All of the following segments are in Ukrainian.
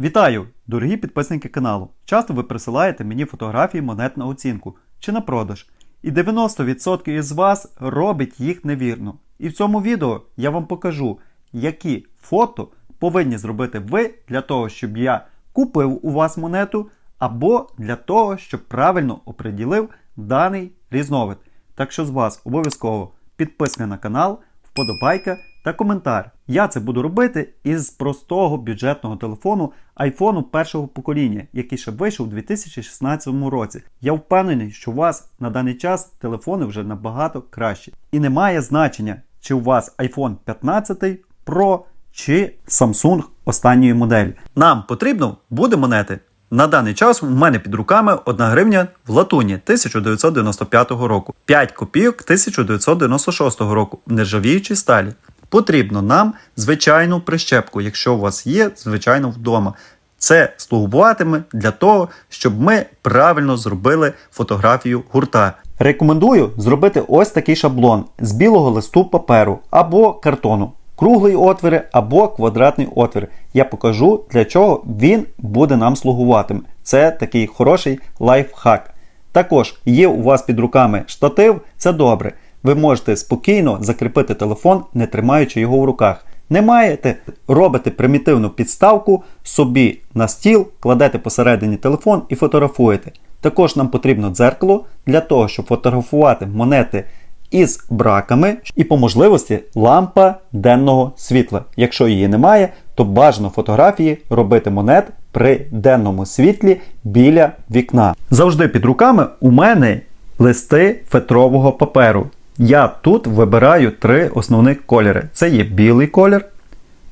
Вітаю, дорогі підписники каналу. Часто ви присилаєте мені фотографії монет на оцінку чи на продаж. І 90% із вас робить їх невірно. І в цьому відео я вам покажу, які фото повинні зробити ви для того, щоб я купив у вас монету, або для того, щоб правильно оприділив даний різновид. Так що з вас обов'язково підписка на канал, вподобайка та коментар. Я це буду робити із простого бюджетного телефону iPhone першого покоління, який ще вийшов у 2016 році. Я впевнений, що у вас на даний час телефони вже набагато кращі. І не має значення, чи у вас iPhone 15 Pro чи Samsung останньої моделі. Нам потрібно буде монети. На даний час у мене під руками 1 гривня в латуні 1995 року, 5 копійок 1996 року в нержавіючій сталі. Потрібно нам звичайну прищепку, якщо у вас є, звичайно, вдома. Це слугуватиме для того, щоб ми правильно зробили фотографію гурта. Рекомендую зробити ось такий шаблон з білого листу паперу або картону. Круглий отвір або квадратний отвір. Я покажу, для чого він буде нам слугуватиме. Це такий хороший лайфхак. Також є у вас під руками штатив, це добре. Ви можете спокійно закріпити телефон, не тримаючи його в руках. Не маєте, робите примітивну підставку собі на стіл, кладете посередині телефон і фотографуєте. Також нам потрібно дзеркало для того, щоб фотографувати монети із браками і по можливості лампа денного світла. Якщо її немає, то бажано фотографії робити монет при денному світлі біля вікна. Завжди під руками у мене листи фетрового паперу. Я тут вибираю три основних кольори: це є білий колір,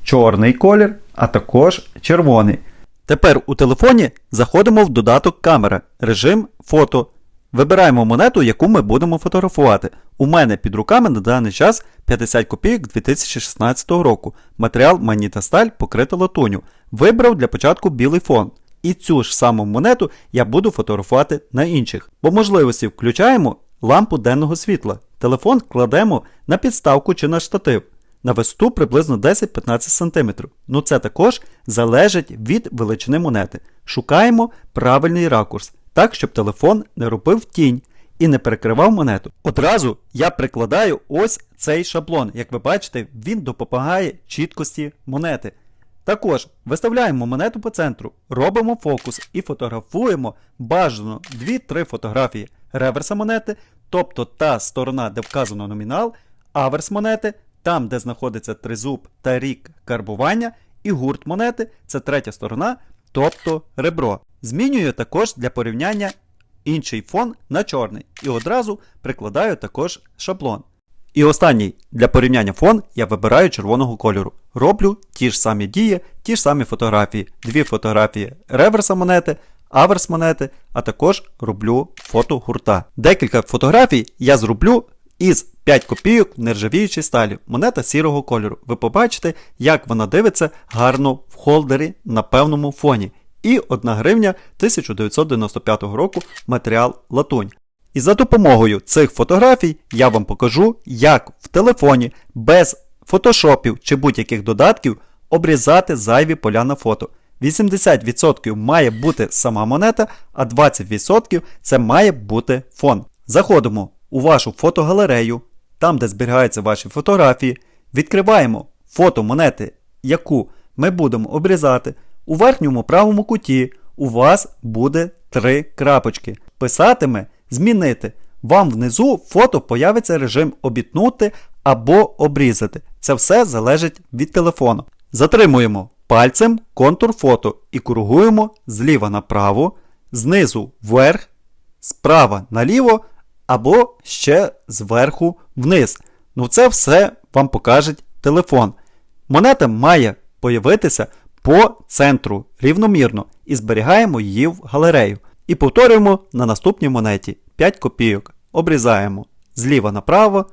чорний колір, а також червоний. Тепер у телефоні заходимо в додаток камера, режим фото. Вибираємо монету, яку ми будемо фотографувати. У мене під руками на даний час 50 копійок 2016 року. Матеріал магнітосталь покрита латуню. Вибрав для початку білий фон. І цю ж саму монету я буду фотографувати на інших. По можливості включаємо лампу денного світла. Телефон кладемо на підставку чи на штатив. На висоту приблизно 10-15 см. Ну це також залежить від величини монети. Шукаємо правильний ракурс, так, щоб телефон не робив тінь і не перекривав монету. Одразу я прикладаю ось цей шаблон. Як ви бачите, він допомагає чіткості монети. Також виставляємо монету по центру, робимо фокус і фотографуємо бажано 2-3 фотографії реверса монети, тобто та сторона, де вказано номінал, аверс монети, там, де знаходиться тризуб та рік карбування, і гурт монети це третя сторона, тобто ребро. Змінюю також для порівняння інший фон на чорний і одразу прикладаю також шаблон. І останній для порівняння фон я вибираю червоного кольору. Роблю ті ж самі дії, ті ж самі фотографії. Дві фотографії реверса монети, аверс монети, а також роблю фото гурта. Декілька фотографій я зроблю із 5 копійок в нержавіючій сталі, монета сірого кольору. Ви побачите, як вона дивиться гарно в холдері на певному фоні. І 1 гривня 1995 року матеріал латунь. І за допомогою цих фотографій я вам покажу, як в телефоні без фотошопів чи будь-яких додатків обрізати зайві поля на фото. 80% має бути сама монета, а 20% це має бути фон. Заходимо у вашу фотогалерею, там де зберігаються ваші фотографії, відкриваємо фото монети, яку ми будемо обрізати. У верхньому правому куті у вас буде три крапочки. Писатиме змінити. Вам внизу фото появиться режим обітнути або обрізати. Це все залежить від телефону. Затримуємо пальцем контур фото і кругуємо зліва направо, знизу вверх, справа наліво або ще зверху вниз. Ну це все вам покаже телефон. Монета має появитися по центру рівномірно і зберігаємо її в галерею. І повторюємо на наступній монеті 5 копійок. Обрізаємо зліва направо,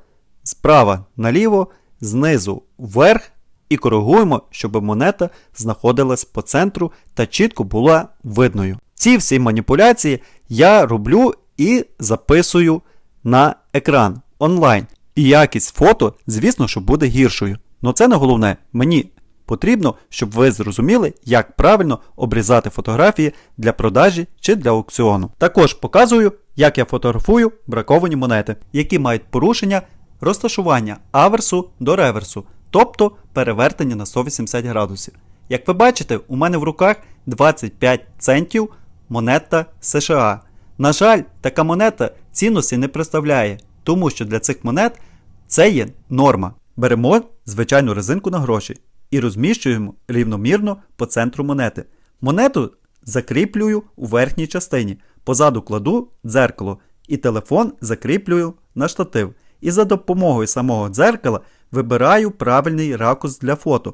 справа наліво, знизу вверх і коригуємо, щоб монета знаходилась по центру та чітко була видною. Ці всі маніпуляції я роблю і записую на екран онлайн. І якість фото, звісно, що буде гіршою. Но це не головне. Мені Потрібно, щоб ви зрозуміли, як правильно обрізати фотографії для продажі чи для аукціону. Також показую, як я фотографую браковані монети, які мають порушення розташування аверсу до реверсу, тобто перевертення на 180 градусів. Як ви бачите, у мене в руках 25 центів монета США. На жаль, така монета цінності не представляє, тому що для цих монет це є норма. Беремо звичайну резинку на гроші і розміщуємо рівномірно по центру монети. Монету закріплюю у верхній частині, позаду кладу дзеркало і телефон закріплюю на штатив. І за допомогою самого дзеркала вибираю правильний ракурс для фото.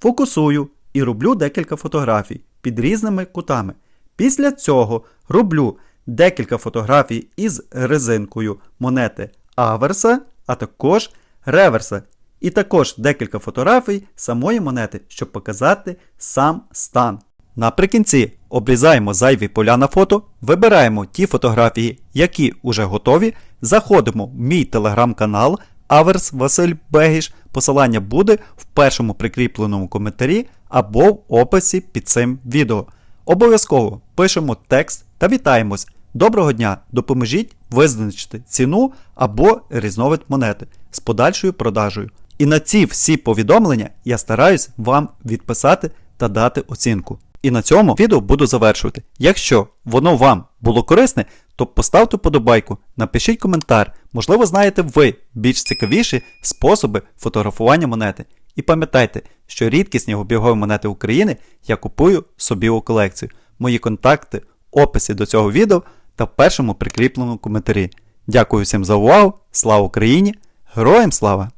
Фокусую і роблю декілька фотографій під різними кутами. Після цього роблю декілька фотографій із резинкою монети аверса, а також реверса. І також декілька фотографій самої монети, щоб показати сам стан. Наприкінці обрізаємо зайві поля на фото, вибираємо ті фотографії, які вже готові. Заходимо в мій телеграм-канал Аверс Василь Бегіш. Посилання буде в першому прикріпленому коментарі або в описі під цим відео. Обов'язково пишемо текст та вітаємось. Доброго дня! Допоможіть визначити ціну або різновид монети з подальшою продажею. І на ці всі повідомлення я стараюсь вам відписати та дати оцінку. І на цьому відео буду завершувати. Якщо воно вам було корисне, то поставте подобайку, напишіть коментар, можливо, знаєте ви більш цікавіші способи фотографування монети. І пам'ятайте, що рідкісні обігові монети України я купую собі у колекцію. Мої контакти в описі до цього відео та в першому прикріпленому коментарі. Дякую всім за увагу! Слава Україні! Героям слава!